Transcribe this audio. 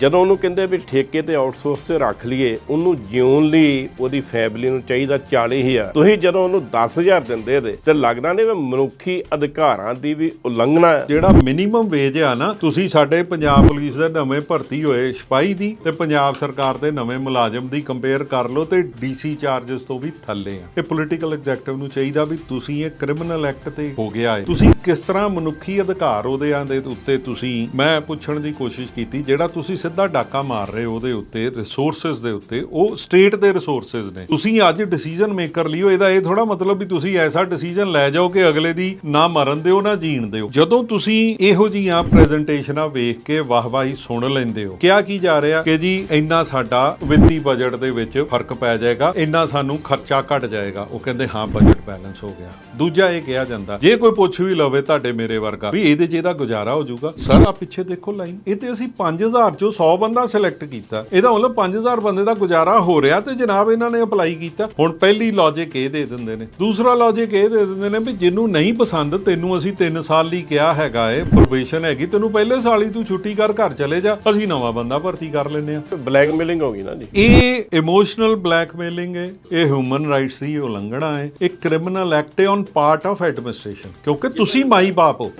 ਜਦੋਂ ਉਹਨੂੰ ਕਹਿੰਦੇ ਵੀ ਠੇਕੇ ਤੇ ਆਊਟਸੋਰਸ ਤੇ ਰੱਖ ਲਈਏ, ਉਹਨੂੰ ਜਿਉਣ ਲਈ ਉਹਦੀ ਫੈਮਿਲੀ ਨੂੰ ਚਾਹੀਦਾ 40000 ਤੁਸੀਂ ਜਦੋਂ ਉਹਨੂੰ 10000 ਦਿੰਦੇ ਦੇ ਤੇ ਲੱਗਦਾ ਨਹੀਂ ਵੀ ਮਨੁੱਖੀ ਅਧਿਕਾਰਾਂ ਦੀ ਵੀ ਉਲੰਘਣਾ ਹੈ। ਜਿਹੜਾ ਮਿਨੀਮਮ ਵੇਜ ਆ ਨਾ, ਤੁਸੀਂ ਸਾਡੇ ਪੰਜਾਬ ਪੁਲਿਸ ਦੇ ਨਵੇਂ ਭਰਤੀ ਹੋਏ ਸਿਪਾਹੀ ਦੀ ਤੇ ਪੰਜਾਬ ਸਰਕਾਰ ਦੇ ਨਵੇਂ ਮੁਲਾਜ਼ਮ ਦੀ ਕੰਪੇਅਰ ਕਰ ਲਓ ਤੇ ਡੀਸੀ ਚਾਰजेस ਤੋਂ ਵੀ ਥੱਲੇ ਆ। ਇਹ ਪੋਲੀਟੀਕਲ ਐਗਜ਼ੈਕਟਿਵ ਨੂੰ ਚਾਹੀਦਾ ਵੀ ਤੁਸੀਂ ਇਹ ਕ੍ਰਿਮੀਨਲ ਐਕਟ ਤੇ ਹੋ ਗਿਆ ਹੈ ਤੁਸੀਂ ਕਿਸ ਤਰ੍ਹਾਂ ਮਨੁੱਖੀ ਅਧਿਕਾਰ ਉਹਦਿਆਂ ਦੇ ਉੱਤੇ ਤੁਸੀਂ, ਮੈਂ ਪੁੱਛਣ ਦੀ ਕੋਸ਼ਿਸ਼ ਕੀਤੀ, ਜਿਹੜਾ ਤੁਸੀਂ ਸਿੱਧਾ ਡਾਕਾ ਮਾਰ ਰਹੇ ਉਹਦੇ ਉੱਤੇ ਰਿਸੋਰਸਸ ਦੇ ਉੱਤੇ, ਉਹ ਸਟੇਟ ਦੇ ਰਿਸੋਰਸਸ ਨੇ। ਤੁਸੀਂ ਅੱਜ ਡਿਸੀਜਨ ਮੇਕਰ ਲਿਓ ਇਹਦਾ ਇਹ ਥੋੜਾ ਮਤਲਬ ਵੀ ਤੁਸੀਂ ਐਸਾ ਡਿਸੀਜਨ ਲੈ ਜਾਓ ਕਿ ਅਗਲੇ ਦੀ ਨਾ ਮਰਨ ਦਿਓ, ਨਾ ਜੀਣ ਦਿਓ। ਜਦੋਂ ਤੁਸੀਂ ਇਹੋ ਜੀਆਂ ਪ੍ਰੈਜੈਂਟੇਸ਼ਨਾਂ ਵੇਖ ਕੇ ਵਾਹਵਾਹੀ ਸੁਣ ਲੈਂਦੇ ਹੋ ਕਿਹਾ ਕੀ ਜਾ ਰਿਹਾ? ਕਿ ਜੀ ਇੰਨਾ ਸਾਡਾ ਵਿੱਤੀ ਬਜਟ ਦੇ ਵਿੱਚ ਫ਼ਰਕ ਪੈ ਜਾਏਗਾ, ਇੰਨਾ ਸਾਨੂੰ ਖਰਚਾ ਘਟ ਜਾਏਗਾ। ਉਹ ਕਹਿੰਦੇ, ਹਾਂ ਬਜਟ ਬੈਲੈਂਸ ਹੋ ਗਿਆ। ਦੂਜਾ ਇਹ ਕਿਹਾ ਜਾਂਦਾ, ਜੇ ਕੋਈ ਪੁੱਛ ਵੀ ਲਵੇ ਤੁਹਾਡੇ ਮੇਰੇ ਵਰਗਾ, ਵੀ ਇਹਦੇ 'ਚ ਇਹਦਾ ਗੁਜ਼ਾਰਾ ਹੋ ਜਾਊਗਾ? ਸਰ ਆ ਪਿੱਛੇ ਦੇਖੋ ਲਾਈਨ ਇਹ ਤੇ ਅਸੀਂ 5000 ਚੋਂ 100 ਬੰਦਾ ਸਿਲੈਕਟ ਕੀਤਾ। ਇਹਦਾ ਮਤਲਬ 5000 ਬੰਦੇ ਦਾ ਗੁਜ਼ਾਰਾ ਹੋ ਰਿਹਾ ਤੇ ਜਨਾਬ ਇਹਨਾਂ ਨੇ ਅਪਲਾਈ ਕੀਤਾ। ਹੁਣ ਪਹਿਲੀ ਲੌਜੀਕ ਇਹ ਦੇ ਦਿੰਦੇ ਨੇ। ਦੂਸਰਾ ਲੌਜੀਕ ਇਹ ਦੇ ਦਿੰਦੇ ਨੇ ਵੀ ਜਿਹਨੂੰ ਨਹੀਂ ਪਸੰਦ ਤੈਨੂੰ ਅਸੀਂ 3 ਸਾਲ ਲਈ ਕਿਹਾ ਹੈਗਾ ਏ ਪ੍ਰੋਬੇਸ਼ਨ ਹੈਗੀ ਤੈਨੂੰ ਪਹਿਲੇ ਸਾਲ ਹੀ ਤੂੰ ਛੁੱਟੀ ਕਰ ਘਰ ਚਲੇ ਜਾ ਅਸੀਂ ਨਵਾਂ ਬੰਦਾ ਭਰਤੀ ਕਰ ਲੈਨੇ ਆ ਬਲੈਕਮੇਲਿੰਗ ਹੋ ਗਈ ਨਾ ਜੀ। ਇਹ ਇਮੋਸ਼ਨਲ ਬਲੈਕਮੇਲਿੰਗ ਹੈ ਇਹ ਹਿਊਮਨ ਰਾਈਟਸ ਦੀ ਉਲੰਘਣਾ ਹੈ ਇਹ ਕ੍ਰਿਮੀਨਲ ਐਕਟ ਹੈ ਔਨ ਪਾਰਟ ਆਫ ਐਡਮਿਨਿਸਟ੍ਰੇਸ਼ਨ ਕਿਉਂਕਿ ਤੁਸੀਂ ਮਾਈ ਬਾਪ ਹੋ।